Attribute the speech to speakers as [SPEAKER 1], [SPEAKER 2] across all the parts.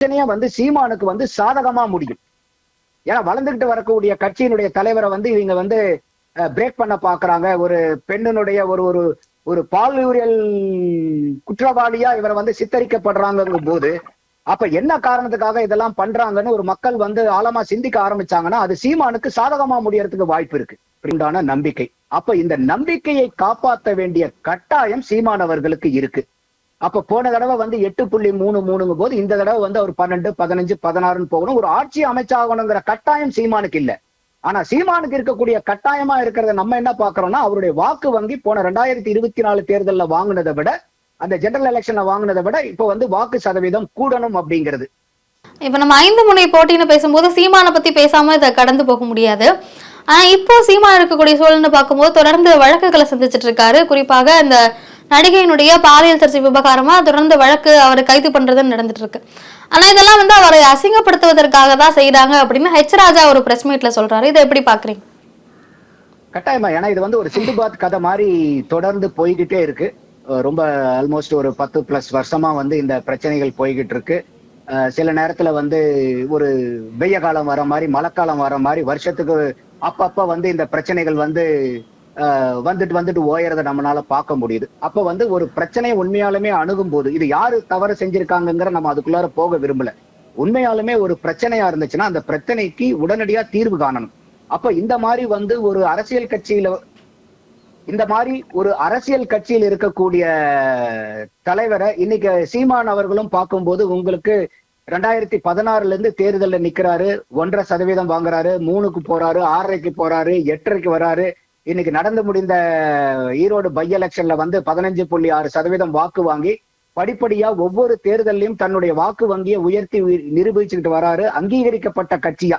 [SPEAKER 1] பிரச்சனையே வந்து சீமானுக்கு வந்து சாதகமா முடியும். ஏன்னா வளர்ந்துகிட்டு வரக்கூடிய கட்சியினுடைய தலைவரை வந்து இவங்க வந்து பிரேக் பண்ண பாக்குறாங்க. ஒரு பெண்ணினுடைய ஒரு ஒரு ஒரு பாலியல் குற்றவாளியா இவரை வந்து சித்தரிக்கப்படுறாங்க போது அப்ப என்ன காரணத்துக்காக இதெல்லாம் பண்றாங்கன்னு ஒரு மக்கள் வந்து ஆழமா சிந்திக்க ஆரம்பிச்சாங்கன்னா அது சீமானுக்கு சாதகமா முடியறதுக்கு வாய்ப்பு இருக்கு. அப்படின்றான நம்பிக்கை. அப்ப இந்த நம்பிக்கையை காப்பாற்ற வேண்டிய கட்டாயம் சீமானவர்களுக்கு இருக்கு. அப்ப போன தடவை வந்து எட்டு புள்ளி மூணு மூணுங்க போது இந்த தடவை வந்து அவர் பன்னெண்டு பதினஞ்சு பதினாறுன்னு போகணும். ஒரு ஆட்சி அமைச்சாகணுங்கிற கட்டாயம் சீமானுக்கு இல்ல. ஆனா சீமானுக்கு இருக்கக்கூடிய கட்டாயமா இருக்கிறத நம்ம என்ன பாக்குறோம்னா அவருடைய வாக்கு வங்கி போன ரெண்டாயிரத்தி இருபத்தி நாலு தேர்தல்ல வாங்கினதை விட அந்த ஜெனரல் எலெக்ஷன்ல வாங்கினதை விட இப்ப வந்து வாக்கு சதவீதம் கூடணும் அப்படிங்கிறது.
[SPEAKER 2] இப்ப நம்ம ஐந்து முனை போட்டின்னு பேசும்போது சீமானை பத்தி பேசாம இதை கடந்து போக முடியாது. ஆனா இப்போ சீமான் இருக்கக்கூடிய சூழல்னு பார்க்கும்போது தொடர்ந்து வழக்குகளை சந்திச்சிட்டு இருக்காரு. குறிப்பாக இந்த நடிகையினுடைய பாலியல் சர்ச்சை விவகாரமா தொடர்ந்து வழக்கு அவரை கைது பண்றது நடந்துட்டு இருக்கு ஆனா இதெல்லாம் வந்து அவரை அசிங்கப்படுத்துவதற்காக தான் செய்யறாங்க அப்படின்னு ஹெச் ராஜா ஒரு பிரஸ் மீட்ல சொல்றாரு. இதை எப்படி பாக்குறீங்க?
[SPEAKER 1] கட்டாயமா. ஏன்னா இது வந்து ஒரு சிந்துபாத் கதை மாதிரி தொடர்ந்து போய்கிட்டே இருக்கு. ரொம்ப ஆல்மோஸ்ட் ஒரு பத்து பிளஸ் வருஷமா வந்து இந்த பிரச்சனைகள் போய்கிட்டு இருக்கு சில நேரத்துல வந்து ஒரு வெய்ய காலம் வர மாதிரி மழைக்காலம் வர மாதிரி வருஷத்துக்கு அப்பப்ப வந்து இந்த பிரச்சனைகள் வந்து வந்துட்டு வந்துட்டு ஓயறதை நம்மளால பார்க்க முடியுது. அப்ப வந்து ஒரு பிரச்சனையை உண்மையாலுமே அணுகும் போது இது யாரு தவறு செஞ்சிருக்காங்கங்கிற நம்ம அதுக்குள்ளார போக விரும்பல. உண்மையாலுமே ஒரு பிரச்சனையா இருந்துச்சுன்னா அந்த பிரச்சனைக்கு உடனடியா தீர்வு காணணும். அப்ப இந்த மாதிரி வந்து ஒரு அரசியல் கட்சியில இந்த மாதிரி ஒரு அரசியல் கட்சியில் இருக்கக்கூடிய தலைவரை இன்னைக்கு சீமான் அவர்களும் பார்க்கும்போது உங்களுக்கு ரெண்டாயிரத்தி பதினாறுல இருந்து தேர்தலில் நிக்கிறாரு ஒன்றரை சதவீதம் வாங்குறாரு மூணுக்கு போறாரு ஆறரைக்கு போறாரு எட்டரைக்கு வராரு இன்னைக்கு நடந்து முடிந்த ஈரோடு பை எலெக்ஷன்ல வந்து பதினஞ்சு புள்ளி ஆறு சதவீதம் வாக்கு வாங்கி படிப்படியா ஒவ்வொரு தேர்தலையும் தன்னுடைய வாக்கு வங்கியை உயர்த்தி நிரூபிச்சுக்கிட்டு வராரு. அங்கீகரிக்கப்பட்ட கட்சியா.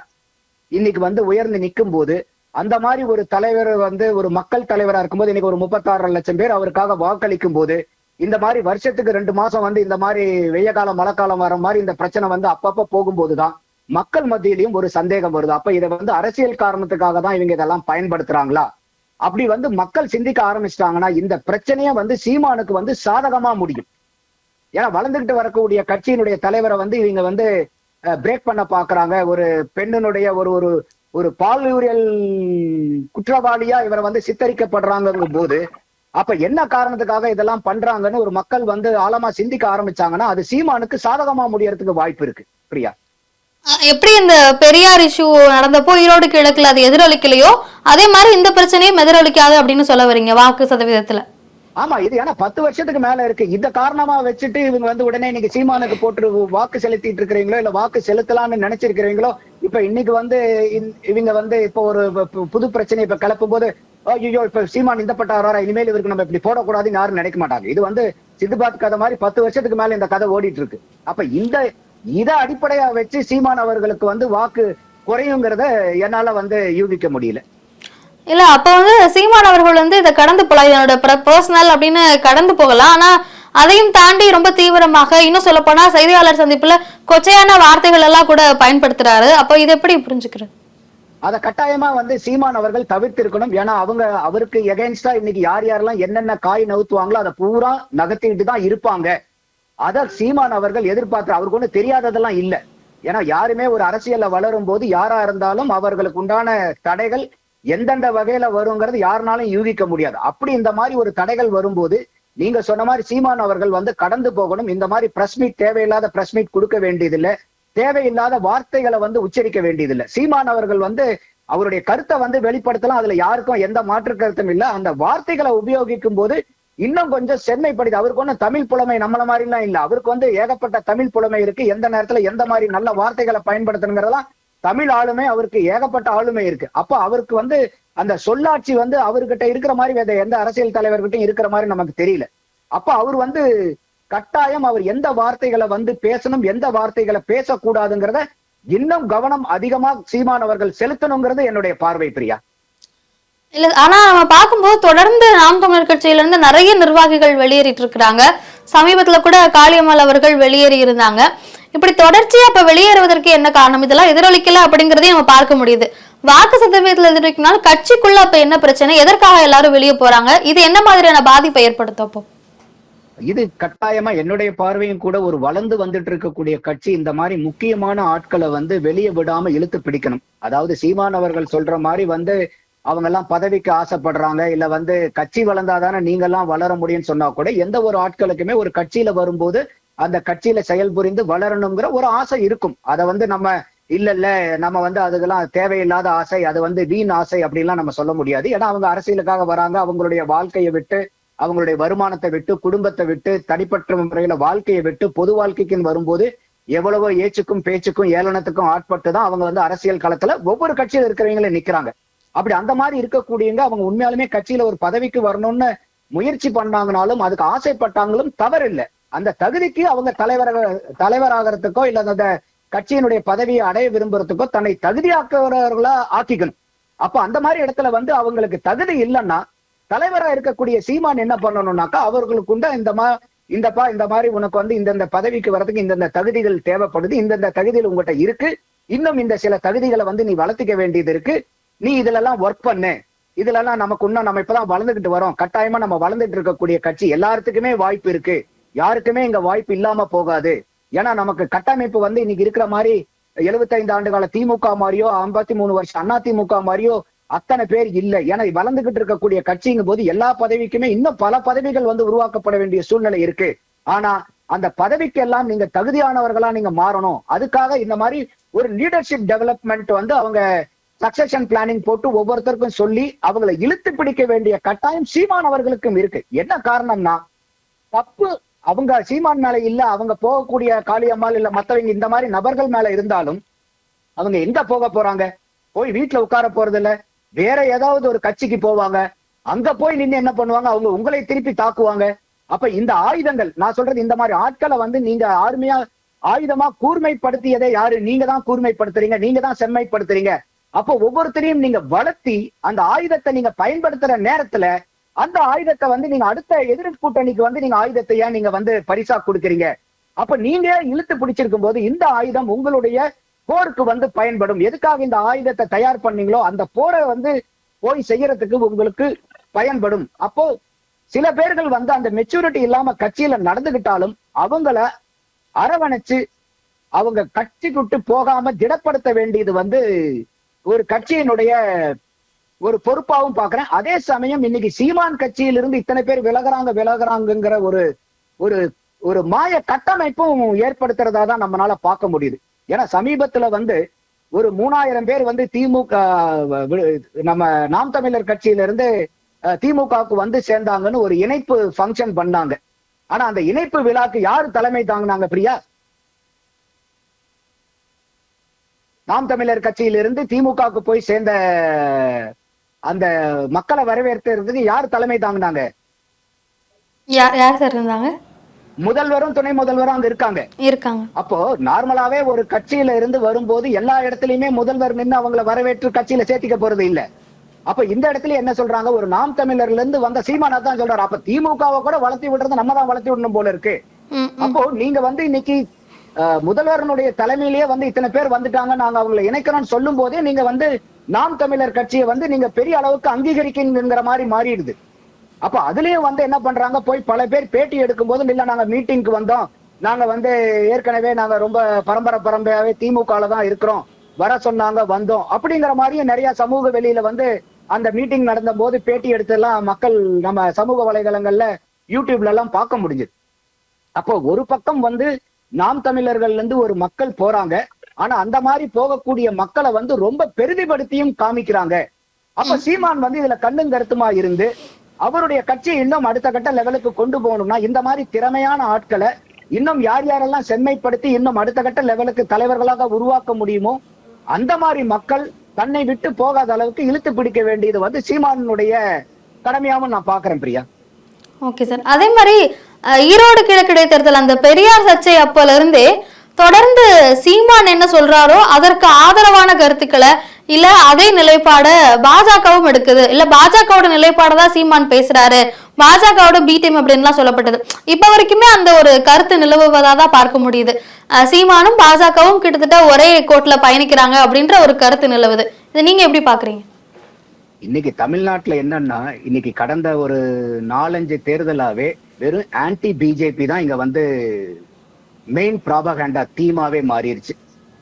[SPEAKER 1] இன்னைக்கு வந்து உயர்ந்து நிற்கும் போது அந்த மாதிரி ஒரு தலைவர் வந்து ஒரு மக்கள் தலைவரா இருக்கும்போது இன்னைக்கு ஒரு முப்பத்தாறு லட்சம் பேர் அவருக்காக வாக்களிக்கும் போது இந்த மாதிரி வருஷத்துக்கு ரெண்டு மாசம் வந்து இந்த மாதிரி வெய்ய காலம் மழை காலம் வர மாதிரி இந்த பிரச்சனை வந்து அப்பப்ப போகும்போதுதான் மக்கள் மத்தியிலையும் ஒரு சந்தேகம் வருது. அப்ப இதை வந்து அரசியல் காரணத்துக்காக தான் இவங்க இதெல்லாம் பயன்படுத்துறாங்களா? அப்படி வந்து மக்கள் சிந்திக்க ஆரம்பிச்சிட்டாங்கன்னா இந்த பிரச்சனையே வந்து சீமானுக்கு வந்து சாதகமா முடியும். ஏன்னா வளர்ந்துகிட்டு வரக்கூடிய கட்சியினுடைய தலைவரை வந்து இவங்க வந்து பிரேக் பண்ண பாக்குறாங்க ஒரு பெண்ணினுடைய ஒரு ஒரு ஒரு பால்யூரியல் குற்றவாளியா இவரை வந்து சித்தரிக்கப்படுறாங்கங்கும் போது அப்ப என்ன காரணத்துக்காக இதெல்லாம் பண்றாங்கன்னு ஒரு மக்கள் வந்து ஆழமா சிந்திக்க ஆரம்பிச்சாங்கன்னா அது சீமானுக்கு சாதகமா முடியறதுக்கு வாய்ப்பு இருக்கு. பிரியா?
[SPEAKER 2] எப்படி இந்த பெரியார் இஷ்யூ நடந்தப்போ ஈரோடு கிழக்குல அது எதிரொலிக்கலையோ அதே மாதிரி இந்த பிரச்சனையும் எதிரொலிக்காது அப்படின்னு சொல்ல வரீங்க வாக்கு சதவீதத்துல.
[SPEAKER 1] ஆமா இது ஏன்னா பத்து வருஷத்துக்கு மேல இருக்கு. இந்த காரணமா வச்சுட்டு இவங்க வந்து உடனே இன்னைக்கு சீமானுக்கு போட்டு வாக்கு செலுத்திட்டு இருக்கிறீங்களோ இல்ல வாக்கு செலுத்தலாம்னு நினைச்சிருக்கிறீங்களோ இப்ப இன்னைக்கு வந்து இவங்க வந்து இப்ப ஒரு புது பிரச்சனை இப்ப கிளப்பும் போது ஐயோ இப்ப சீமான் இந்த பட்ட வராரா இனிமேல் இவருக்கு நம்ம இப்படி போடக்கூடாதுன்னு யாரும் நினைக்க மாட்டாங்க. இது வந்து சித்துபாத் கதை மாதிரி பத்து வருஷத்துக்கு மேல இந்த கதை ஓடிட்டு இருக்கு. அப்ப இந்த இதை அடிப்படையா வச்சு சீமான் அவர்களுக்கு வந்து வாக்கு குறையுங்கிறத என்னால வந்து யூகிக்க முடியல.
[SPEAKER 2] இல்ல அப்ப வந்து சீமான் அவர்கள் வந்து இதை கடந்து போகலாம். இதனோட பர்சனல் அப்படின்னு கடந்து போகலாம். ஆனா அதையும் தாண்டி ரொம்ப தீவிரமாக இன்னும் சொல்ல போனா செய்தியாளர் சந்திப்புல கொச்சையான வார்த்தைகள் எல்லாம் கூட பயன்படுத்துறாரு. அப்போ இது எப்படி புரிஞ்சுக்கிறது?
[SPEAKER 1] அத கட்டாயமா வந்து சீமான் அவர்கள் தவிர்த்திருக்கணும். ஏன்னா அவங்க அவருக்கு எகென்ஸ்டா இன்னைக்கு யார் யாரெல்லாம் என்னென்ன காய் நவுத்துவாங்களோ அதை பூரா நகர்த்திட்டு தான் இருப்பாங்க. அதான் சீமான் அவர்கள் எதிர்பார்க்கிற அவருக்கு ஒண்ணு தெரியாததெல்லாம் இல்ல. ஏன்னா யாருமே ஒரு அரசியல்ல வளரும் போது யாரா இருந்தாலும் அவர்களுக்கு உண்டான தடைகள் எந்தெந்த வகையில வருங்கிறது யாருனாலும் யூகிக்க முடியாது. அப்படி இந்த மாதிரி ஒரு தடைகள் வரும்போது நீங்க சொன்ன மாதிரி சீமான் அவர்கள் வந்து கடந்து போகணும். இந்த மாதிரி பிரஸ் மீட் தேவையில்லாத பிரஸ் மீட் கொடுக்க வேண்டியதில்லை. தேவையில்லாத வார்த்தைகளை வந்து உச்சரிக்க வேண்டியதில்லை. சீமான் அவர்கள் வந்து அவருடைய கருத்தை வந்து வெளிப்படுத்தலாம். அதுல யாருக்கும் எந்த மாற்று கருத்தும் இல்ல. அந்த வார்த்தைகளை உபயோகிக்கும் போது இன்னும் கொஞ்சம் செம்மைப்படுது அவருக்கு ஒன்றும் தமிழ் புலமை நம்மள மாதிரி எல்லாம் இல்ல. அவருக்கு வந்து ஏகப்பட்ட தமிழ் புலமை இருக்கு. எந்த நேரத்துல எந்த மாதிரி நல்ல வார்த்தைகளை பயன்படுத்தணுங்கிறதெல்லாம் தமிழ் ஆளுமை அவருக்கு ஏகப்பட்ட ஆளுமை இருக்கு. அப்ப அவருக்கு வந்து அந்த சொல்லாட்சி வந்து அவர்கிட்ட இருக்கிற மாதிரி வேற எந்த அரசியல் தலைவர்கிட்டையும் இருக்கிற மாதிரி நமக்கு தெரியல. அப்ப அவர் வந்து கட்டாயம் அவர் எந்த வார்த்தைகளை வந்து பேசணும் எந்த வார்த்தைகளை பேசக்கூடாதுங்கிறத இன்னும் கவனம் அதிகமா சீமானவர்கள் செலுத்தணுங்கிறது என்னுடைய பார்வை பிரியா.
[SPEAKER 2] இல்ல ஆனா நம்ம பார்க்கும்போது தொடர்ந்து நாம் தமிழர் கட்சியில இருந்து நிறைய நிர்வாகிகள் வெளியேறிட்டு இருக்கிறாங்க. சமீபத்துல கூட காளியம்மாள் அவர்கள் வெளியேறி இருந்தாங்க. இப்படி தொடர்ச்சியா அப்ப வெளியேறுவதற்கு என்ன காரணம்? இதெல்லாம் எதிரொலிக்கல அப்படிங்கறதையும் நம்ம பார்க்க முடியுது. வாக்கு சதவீதத்துல எதிரொலிக்கனால கட்சிக்குள்ள அப்ப என்ன பிரச்சனை? எதற்காக எல்லாரும் வெளியே போறாங்க? இது என்ன மாதிரியான பாதிப்பை ஏற்படுத்தப்போ
[SPEAKER 1] இது கட்டாயமா என்னுடைய பார்வையும் கூட ஒரு வளர்ந்து வந்துட்டு இருக்கக்கூடிய கட்சி இந்த மாதிரி முக்கியமான ஆட்களை வந்து வெளியே விடாம இழுத்து பிடிக்கணும். அதாவது சீமான் அவர்கள் சொல்ற மாதிரி வந்து அவங்க எல்லாம் பதவிக்கு ஆசைப்படுறாங்க இல்ல வந்து கட்சி வளர்ந்தாதானே நீங்க எல்லாம் வளர முடியும்னு சொன்னா கூட எந்த ஒரு ஆட்களுக்குமே ஒரு கட்சியில வரும்போது அந்த கட்சியில செயல்புரிந்து வளரணுங்கிற ஒரு ஆசை இருக்கும். அதை வந்து நம்ம இல்ல இல்ல நம்ம வந்து அதுக்கெல்லாம் தேவையில்லாத ஆசை அது வந்து வீண் ஆசை அப்படின்லாம் நம்ம சொல்ல முடியாது. ஏன்னா அவங்க அரசியலுக்காக வராங்க அவங்களுடைய வாழ்க்கையை விட்டு அவங்களுடைய வருமானத்தை விட்டு குடும்பத்தை விட்டு தனிப்பட்ட முறையில வாழ்க்கையை விட்டு பொது வாழ்க்கைக்குன்னு வரும்போது எவ்வளவோ ஏச்சுக்கும் பேச்சுக்கும் ஏளனத்துக்கும் ஆட்பட்டு தான் அவங்க வந்து அரசியல் களத்துல ஒவ்வொரு கட்சியில இருக்கிறவங்களே நிக்கிறாங்க. அப்படி அந்த மாதிரி இருக்கக்கூடியவங்க அவங்க உண்மையாலுமே கட்சியில ஒரு பதவிக்கு வரணும்னு முயற்சி பண்ணாங்கனாலும் அதுக்கு ஆசைப்பட்டாங்களும் தவறு இல்லை அந்த தகுதிக்கு அவங்க தலைவர தலைவராகிறதுக்கோ இல்ல அந்த கட்சியினுடைய பதவியை அடைய விரும்புறதுக்கோ தன்னை தகுதியாக்குறவர்களா ஆக்கிக்கணும். அப்ப அந்த மாதிரி இடத்துல வந்து அவங்களுக்கு தகுதி இல்லைன்னா தலைவரா இருக்கக்கூடிய சீமான் என்ன பண்ணணும்னாக்கா அவர்களுக்குண்ட இந்த மா இந்தப்பா இந்த மாதிரி உனக்கு வந்து இந்தந்த பதவிக்கு வர்றதுக்கு இந்தந்த தகுதிகள் தேவைப்படுது இந்தந்த தகுதிகள் உங்ககிட்ட இருக்கு இன்னும் இந்த சில தகுதிகளை வந்து நீ வளர்த்திக்க வேண்டியது இருக்கு நீ இதுல எல்லாம் ஒர்க் பண்ணு. இதுல எல்லாம் நமக்கு இன்னும் நம்ம இப்பதான் வளர்ந்துகிட்டு வரோம். கட்டாயமா நம்ம வளர்ந்துட்டு இருக்கக்கூடிய கட்சி எல்லாத்துக்குமே வாய்ப்பு இருக்கு. யாருக்குமே இங்க வாய்ப்பு இல்லாம போகாது. ஏன்னா நமக்கு கட்டமைப்பு வந்து இன்னைக்கு இருக்கிற மாதிரி 75 ஆண்டு கால திமுக மாதிரியோ ஐம்பத்தி மூணு வருஷம் அண்ணா திமுக மாதிரியோ அத்தனை பேர் இல்ல. ஏன்னா வளர்ந்துகிட்டு இருக்கக்கூடிய கட்சிங்கும் போது எல்லா பதவிக்குமே இன்னும் பல பதவிகள் வந்து உருவாக்கப்பட வேண்டிய சூழ்நிலை இருக்கு. ஆனா அந்த பதவிக்கெல்லாம் நீங்க தகுதியானவர்களா நீங்க மாறணும். அதுக்காக இந்த மாதிரி ஒரு லீடர்ஷிப் டெவலப்மெண்ட் வந்து அவங்க சக்சஷன் பிளானிங் போட்டு ஒவ்வொருத்தருக்கும் சொல்லி அவங்களை இழுத்து பிடிக்க வேண்டிய கட்டாயம் சீமான் அவர்களுக்கும் இருக்கு. என்ன காரணம்னா தப்பு அவங்க சீமான் மேல இல்ல அவங்க போகக்கூடிய காளியம்மாள் இல்ல மத்தவங்க இந்த மாதிரி நபர்கள் மேல இருந்தாலும் அவங்க எங்க போக போறாங்க? போய் வீட்டுல உட்கார போறது இல்ல வேற ஏதாவது ஒரு கட்சிக்கு போவாங்க. அங்க போய் நின்று என்ன பண்ணுவாங்க? அவங்க உங்களை திருப்பி தாக்குவாங்க. அப்ப இந்த ஆயுதங்கள் நான் சொல்றது இந்த மாதிரி ஆட்களை வந்து நீங்க ஆர்மையா ஆயுதமா கூர்மைப்படுத்தியதை யாரு? நீங்க தான் கூர்மைப்படுத்துறீங்க. நீங்க தான் செம்மைப்படுத்துறீங்க. அப்போ ஒவ்வொருத்தரையும் நீங்க வளர்த்தி அந்த ஆயுதத்தை நீங்க பயன்படுத்துற நேரத்துல அந்த ஆயுதத்தை வந்து நீங்க அடுத்த எதிர் கூட்டணிக்கு வந்து நீங்க ஆயுதத்தை ஏன் நீங்க வந்து பரிசா கொடுக்குறீங்க? அப்ப நீங்க இழுத்து பிடிச்சிருக்கும் போது இந்த ஆயுதம் உங்களுடைய போருக்கு வந்து பயன்படும். எதுக்காக இந்த ஆயுதத்தை தயார் பண்ணீங்களோ அந்த போரை வந்து போய் செய்யறதுக்கு உங்களுக்கு பயன்படும். அப்போ சில பேர்கள் வந்து அந்த மெச்சூரிட்டி இல்லாம கட்சியில நடந்துகிட்டாலும் அவங்கள அரவணைச்சு அவங்க கட்சிக்குட்டு போகாம திடப்படுத்த வேண்டியது வந்து ஒரு கட்சியினுடைய ஒரு பொறுப்பாவும் பாக்குறேன் அதே சமயம் இன்னைக்கு சீமான் கட்சியிலிருந்து இத்தனை பேர் விலகுறாங்க விலகிறாங்கிற ஒரு ஒரு ஒரு மாய கட்டமைப்பும் ஏற்படுத்துறதா தான் நம்மளால பார்க்க முடியுது. ஏன்னா சமீபத்துல வந்து ஒரு மூணாயிரம் பேர் வந்து திமுக நம்ம நாம் தமிழர் கட்சியில இருந்து அஹ், திமுகவுக்கு வந்து சேர்ந்தாங்கன்னு ஒரு இணைப்பு ஃபங்க்ஷன் பண்ணாங்க. ஆனா அந்த இணைப்பு விழாக்கு யாரு தலைமை தாங்கினாங்க பிரியா? நாம் தமிழர் கட்சியிலிருந்து திமுகவுக்கு போய் சேர்ந்த அந்த மக்களை வரவேற்கிறதுக்கு யார் தலைமை தாங்கினாங்க?
[SPEAKER 2] யார் யார் சார் இருந்தாங்க?
[SPEAKER 1] முதல்வரும் துணை முதல்வரும் அங்க இருக்காங்க.
[SPEAKER 2] இருக்காங்க.
[SPEAKER 1] அப்போ நார்மலாவே ஒரு கட்சியில இருந்து வரும்போது எல்லா இடத்துலயுமே முதல்வர் நின்னு அவங்கள வரவேற்று கட்சியில சேர்த்திக்க போறது இல்ல. அப்ப இந்த இடத்துல என்ன சொல்றாங்க? ஒரு நாம் தமிழர்ல இருந்து வந்த சீமானா தான் சொல்றாரு. அப்ப திமுகவை கூட வளர்த்தி விடுறது நம்ம தான் வளர்த்தி விடணும் போல இருக்கு. அப்போ நீங்க வந்து இன்னைக்கு முதல்வரனுடைய தலைமையிலேயே வந்து இத்தனை பேர் வந்துட்டாங்க. நாங்க அவங்களை இணைக்கிறோம்னு சொல்லும் போதே நீங்க வந்து நாம் தமிழர் கட்சியை வந்து நீங்க பெரிய அளவுக்கு அங்கீகரிக்கிங்கிற மாதிரி மாறிடுது. அப்ப அதுலயும் வந்து என்ன பண்றாங்க? போய் பல பேர் பேட்டி எடுக்கும் போது இல்ல நாங்க மீட்டிங்க்கு வந்தோம். நாங்க வந்து ஏற்கனவே நாங்க ரொம்ப பரம்பரை பரம்பரையாவே திமுகல தான் இருக்கிறோம். வர சொன்னாங்க வந்தோம். அப்படிங்கிற மாதிரியும் நிறைய சமூக வெளியில வந்து அந்த மீட்டிங் நடந்த போது பேட்டி எடுத்தெல்லாம் மக்கள் நம்ம சமூக வலைதளங்கள்ல யூடியூப்ல எல்லாம் பார்க்க முடிஞ்சது. அப்போ ஒரு பக்கம் வந்து நாம் தமிழர்கள்ல இருந்து ஒரு மக்கள் போறாங்க. ஆனா அந்த மாதிரி போகக்கூடிய மக்களை வந்து ரொம்ப பெரிதிப்படுத்தியும் காமிக்கிறாங்க. அப்ப சீமான் வந்து இதுல கண்ணும் கருத்துமா இருந்து அவருடைய கட்சியை இன்னும் அடுத்த கட்ட லெவலுக்கு கொண்டு போகணும்னா இந்த மாதிரி திறமையான ஆட்களை இன்னும் யார் யாரெல்லாம் செம்மைப்படுத்தி இன்னும் அடுத்த கட்ட லெவலுக்கு தலைவர்களாக உருவாக்க முடியுமோ அந்த மாதிரி மக்கள் தன்னை விட்டு போகாத அளவுக்கு இழுத்து பிடிக்க வேண்டியது வந்து சீமானுடைய கடமையாவும் நான் பாக்குறேன் பிரியா.
[SPEAKER 2] ஓகே சார் அதே மாதிரி ஈரோடு கிழக்கு இடைத்தேர்தல் அந்த பெரியார் சர்ச்சை அப்பல இருந்தே தொடர்ந்து சீமான் என்ன சொல்றாரோ அதற்கு ஆதரவான கருத்துக்களை இல்ல அதே நிலைப்பாட பாஜகவும் எடுக்குது. இல்ல பாஜகவோட நிலைப்பாட தான் சீமான் பேசுறாரு. பாஜகவோட பி டீம் அப்படின்லாம் சொல்லப்பட்டது. இப்ப வரைக்குமே அந்த ஒரு கருத்து நிலவுவதா தான் பார்க்க முடியுது. சீமானும் பாஜகவும் கிட்டத்தட்ட ஒரே கோட்ல பயணிக்கிறாங்க அப்படின்ற ஒரு கருத்து நிலவுது. இது நீங்க எப்படி பாக்குறீங்க?
[SPEAKER 1] இன்னைக்கு தமிழ்நாட்டுல என்னன்னா இன்னைக்கு கடந்த ஒரு நாலஞ்சு தேர்தலாவே வெறும் ஆன்டி பிஜேபி தான் இங்க வந்து மெயின் ப்ராபகண்டா தீமாவே மாறிடுச்சு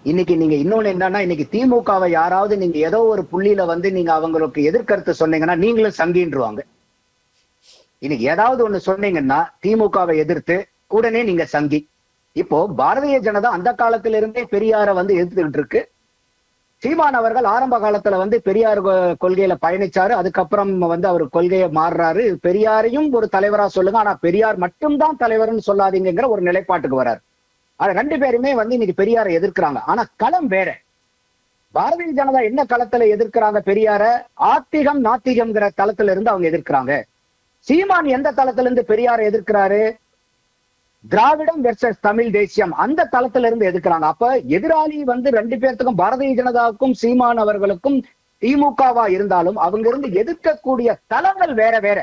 [SPEAKER 1] இன்னைக்கு நீங்க இன்னொன்னு என்னன்னா இன்னைக்கு திமுகவை யாராவது நீங்க ஏதோ ஒரு புள்ளியில வந்து நீங்க அவங்களுக்கு எதிர்கருத்து சொன்னீங்கன்னா நீங்களும் சங்கின்றுவாங்க. இன்னைக்கு ஏதாவது ஒண்ணு சொன்னீங்கன்னா திமுகவை எதிர்த்து உடனே நீங்க சங்கி. இப்போ பாரதிய ஜனதா அந்த காலத்திலிருந்தே பெரியார வந்து எதிர்த்துக்கிட்டு இருக்கு. சீமான் அவர்கள் ஆரம்ப காலத்துல வந்து பெரியார் கொள்கையில பயணிச்சாரு. அதுக்கப்புறம் வந்து அவர் கொள்கையை மாறுறாரு. பெரியாரையும் ஒரு தலைவரா சொல்லுங்க. ஆனா பெரியார் மட்டும்தான் தலைவர்னு சொல்லாதீங்கிற ஒரு நிலைப்பாட்டுக்கு வர்றார் அது ரெண்டு பேருமே வந்து இன்னைக்கு பெரியாரை எதிர்க்கிறாங்க. ஆனா களம் வேற. பாரதிய ஜனதா என்ன களத்துல எதிர்க்கிறாங்க பெரியார? ஆத்திகம் நாத்திகம்ங்கிற தளத்துல இருந்து அவங்க எதிர்க்கிறாங்க. சீமான் எந்த தளத்துல இருந்து பெரியாரை எதிர்க்கிறாரு? திராவிடம் வெர்சஸ் தமிழ் தேசியம் அந்த தளத்துல இருந்து எதிர்க்கிறாங்க. அப்ப எதிராளி வந்து ரெண்டு பேர்த்துக்கும் பாரதிய ஜனதாவுக்கும் சீமான் அவர்களுக்கும் திமுகவா இருந்தாலும் அவங்க இருந்து எதிர்க்கக்கூடிய தளங்கள் வேற வேற.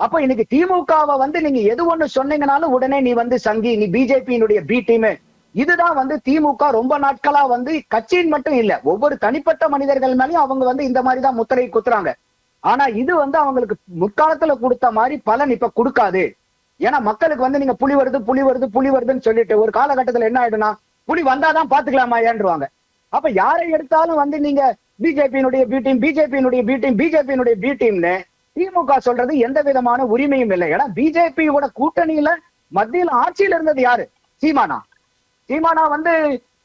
[SPEAKER 1] அப்ப இன்னைக்கு திமுகவை வந்து நீங்க எது ஒண்ணு சொன்னீங்கனாலும் உடனே நீ வந்து சங்கி நீ பிஜேபியினுடைய பி டீம் இதுதான் வந்து திமுக ரொம்ப நாட்களா வந்து கட்சியின் மட்டும் இல்ல ஒவ்வொரு தனிப்பட்ட மனிதர்கள் மேலேயும் அவங்க வந்து இந்த மாதிரி தான் முத்திரை குத்துறாங்க. ஆனா இது வந்து அவங்களுக்கு முற்காலத்துல கொடுத்த மாதிரி பலன் இப்ப கொடுக்காது. ஏன்னா மக்களுக்கு வந்து நீங்க புலி வருது புலி வருது புலி வருதுன்னு சொல்லிட்டு ஒரு காலகட்டத்துல என்ன ஆயிடும்னா புலி வந்தாதான் பாத்துக்கலாமா ஏன்றுவாங்க. அப்ப யாரை எடுத்தாலும் வந்து நீங்க பிஜேபியினுடைய பி டீம் பிஜேபியினுடைய பி டீம் பிஜேபியினுடைய பி டீம்னு திமுக சொல்றது எந்த விதமான உரிமையும் இல்லை. ஏன்னா பிஜேபியோட கூட்டணியில மத்தியில ஆட்சியில இருந்தது யாரு? சீமானா. சீமானா வந்து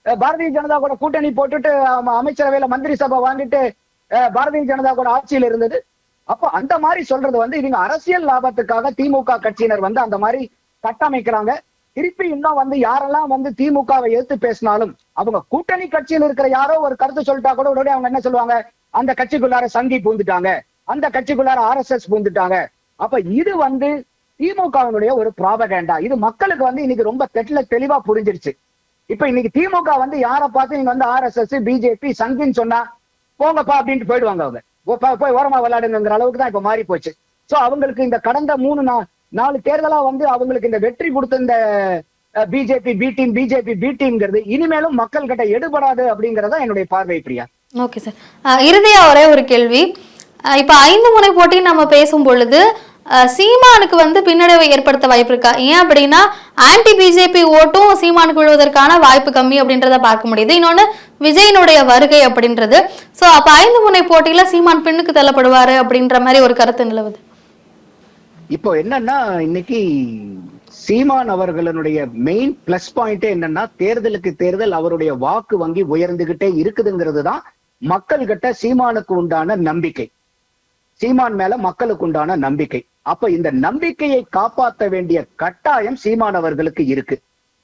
[SPEAKER 1] பாரதிய ஜனதா கூட கூட்டணி போட்டுட்டு அமைச்சரவையில மந்திரி சபை வாங்கிட்டு பாரதிய ஜனதா கூட ஆட்சியில இருந்தது. அப்போ அந்த மாதிரி சொல்றது வந்து இவங்க அரசியல் லாபத்துக்காக திமுக கட்சியினர் வந்து அந்த மாதிரி கட்டமைக்கிறாங்க. திருப்பி இன்னும் வந்து யாரெல்லாம் வந்து திமுகவை எதிர்த்து பேசினாலும் அவங்க கூட்டணி கட்சியில் இருக்கிற யாரோ ஒரு கருத்து சொல்லிட்டா கூட உடனே அவங்க என்ன சொல்லுவாங்க? அந்த கட்சிக்குள்ளார சங்கி பூந்துட்டாங்க. அந்த கட்சிக்குள்ளார ஆர்எஸ்எஸ் பூந்துட்டாங்க. அப்ப இது வந்து திமுகவினுடைய ஒரு ப்ராபகேண்டா இது மக்களுக்கு வந்து இன்னைக்கு ரொம்ப தெட்ல தெளிவா புரிஞ்சிருச்சு. இப்ப இன்னைக்கு திமுக வந்து யாரை பார்த்து நீங்க வந்து ஆர்எஸ்எஸ் பிஜேபி சங்கின்னு சொன்னா போங்கப்பா அப்படின்ட்டு போயிடுவாங்க அவங்க. போய் ஓரமா விளையாடுங்கிற அளவுக்கு தான் இப்ப மாறி போச்சு. சோ அவங்களுக்கு இந்த கடந்த மூணு நாலு தேர்தலா வந்து அவங்களுக்கு இந்த வெற்றி கொடுத்த இந்த BJP B team BJP B டீம்ங்கிறது இனிமேலும் மக்கள் கிட்ட எடுபடாது அப்படிங்கறதா என்னுடைய பார்வை பிரியா.
[SPEAKER 2] ஓகே சார் இறுதியா ஒரே ஒரு கேள்வி. இப்ப ஐந்து முனை போட்டி நம்ம பேசும் பொழுது சீமானுக்கு வந்து பின்னடைவை ஏற்படுத்த வாய்ப்பு இருக்கா ஏன் அப்படின்னா ஆன்டி பிஜேபி ஓட்டும் சீமானுக்கு விழுவதற்கான வாய்ப்பு கம்மி அப்படின்றத பார்க்க முடியுது. இன்னொன்னு விஜயனுடைய வருகை அப்படின்றது. சோ அப்ப ஐந்து முனை போட்டியில சீமான் பின்னுக்கு தள்ளப்படுவாரு அப்படின்ற மாதிரி ஒரு கருத்து நிலவுது.
[SPEAKER 1] இப்போ என்னன்னா இன்னைக்கு சீமான் அவர்களுடைய மெயின் பிளஸ் பாயிண்டே என்னன்னா தேர்தலுக்கு தேர்தல் அவருடைய வாக்கு வங்கி உயர்ந்துகிட்டே இருக்குதுங்கிறது தான் மக்கள்கிட்ட சீமானுக்கு உண்டான நம்பிக்கை. சீமான் மேல மக்களுக்கு உண்டான நம்பிக்கை. அப்ப இந்த நம்பிக்கையை காப்பாற்ற வேண்டிய கட்டாயம் சீமானவர்களுக்கு இருக்கு.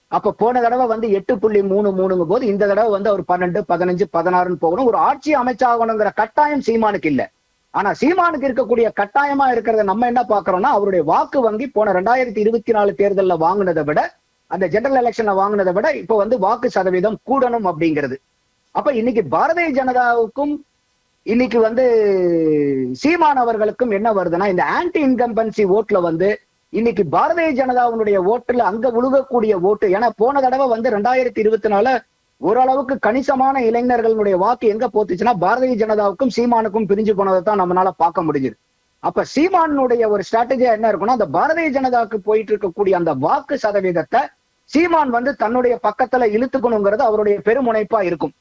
[SPEAKER 1] அப்ப போன தடவை வந்து எட்டு புள்ளி மூணு மூணுங்க போது இந்த தடவை வந்து அவர் பன்னெண்டு பதினஞ்சு பதினாறுன்னு போகணும். ஒரு ஆட்சி அமைச்சாகணுங்கிற கட்டாயம் சீமானுக்கு இல்ல. ஆனா சீமானுக்கு இருக்கக்கூடிய கட்டாயமா இருக்கிறத நம்ம என்ன பாக்குறோம்னா அவருடைய வாக்கு வங்கி போன ரெண்டாயிரத்தி இருபத்தி நாலு தேர்தலில் வாங்குனதை விட அந்த ஜெனரல் எலெக்ஷன்ல வாங்குனதை விட இப்போ வந்து வாக்கு சதவீதம் கூடணும் அப்படிங்கிறது. அப்ப இன்னைக்கு பாரதிய ஜனதாவுக்கும் இன்னைக்கு வந்து சீமான் அவர்களுக்கும் என்ன வருதுன்னா இந்த ஆன்டி இன்கம்பன்சி ஓட்ல வந்து இன்னைக்கு பாரதிய ஜனதாவுடைய ஓட்டுல அங்க உழுகக்கூடிய ஓட்டு. ஏன்னா போன தடவை வந்து ரெண்டாயிரத்தி இருபத்தி நாலு ஓரளவுக்கு கணிசமான இளைஞர்களுடைய வாக்கு எங்க போத்துச்சுன்னா பாரதிய ஜனதாவுக்கும் சீமானுக்கும் பிரிஞ்சு போனதை தான் நம்மளால பார்க்க முடிஞ்சுது. அப்ப சீமானுடைய ஒரு ஸ்ட்ராட்டஜியா என்ன இருக்கும்னா அந்த பாரதிய ஜனதாவுக்கு போயிட்டு இருக்கக்கூடிய அந்த வாக்கு சதவீதத்தை சீமான் வந்து தன்னுடைய பக்கத்துல இழுத்துக்கணுங்கிறது அவருடைய பெருமுனைப்பா இருக்கும்.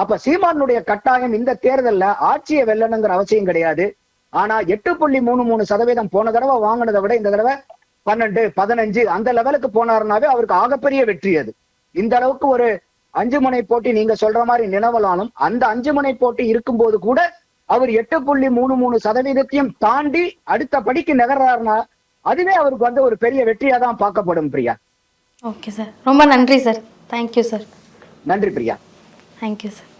[SPEAKER 1] அப்ப சீமானுடைய கட்டாயம் இந்த தேர்தல்ல ஆட்சியை வெல்லணுங்கிற அவசியம் கிடையாது. ஆனா எட்டு புள்ளி மூணு மூணு சதவீதம் போன தடவை வாங்கினதை விட இந்த தடவை பன்னெண்டு பதினஞ்சு அந்த லெவலுக்கு போனாருனாவே அவருக்கு ஆகப்பெரிய வெற்றி அது. இந்த அளவுக்கு ஒரு அஞ்சு முனை போட்டி நீங்க சொல்ற மாதிரி நிலவலாலும் அந்த அஞ்சு முனை போட்டி இருக்கும்போது கூட அவர் எட்டு புள்ளி மூணு மூணு சதவீதத்தையும் தாண்டி அடுத்த படிக்கு நகர்றாருன்னா அதுவே அவருக்கு வந்து ஒரு பெரிய வெற்றியா தான் பார்க்கப்படும் பிரியா.
[SPEAKER 2] Okay sir. ரொம்ப நன்றி சார். தேங்க்யூ சார்
[SPEAKER 1] நன்றி பிரியா.
[SPEAKER 2] Thank you sir